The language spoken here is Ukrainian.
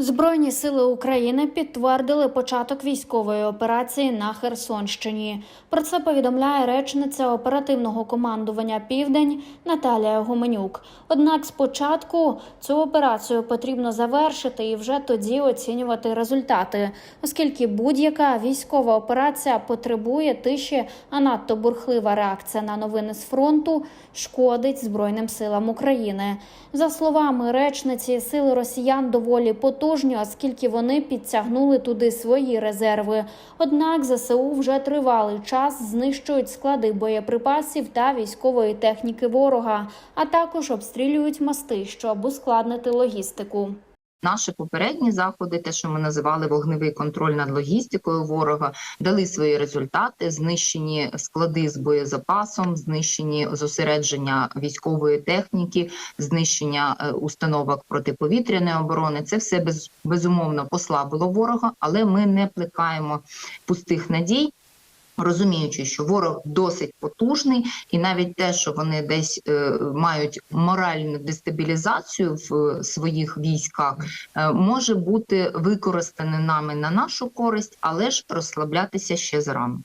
Збройні сили України підтвердили початок військової операції на Херсонщині. Про це повідомляє речниця оперативного командування Південь Наталія Гуменюк. Однак спочатку цю операцію потрібно завершити і вже тоді оцінювати результати, оскільки будь-яка військова операція потребує тиші, а надто бурхлива реакція на новини з фронту шкодить Збройним силам України. За словами речниці, сили росіян доволі потужні, оскільки вони підтягнули туди свої резерви. Однак ЗСУ вже тривалий час знищують склади боєприпасів та військової техніки ворога, а також обстрілюють мости, щоб ускладнити логістику. Наші попередні заходи, те, що ми називали вогневий контроль над логістикою ворога, дали свої результати. Знищені склади з боєзапасом, знищені зосередження військової техніки, знищення е, установок протиповітряної оборони. Це все без безумовно послабило ворога, але ми не плекаємо пустих надій. Розуміючи, що ворог досить потужний, і навіть те, що вони десь е, мають моральну дестабілізацію в е, своїх військах, е, може бути використане нами на нашу користь, але ж розслаблятися ще зарано.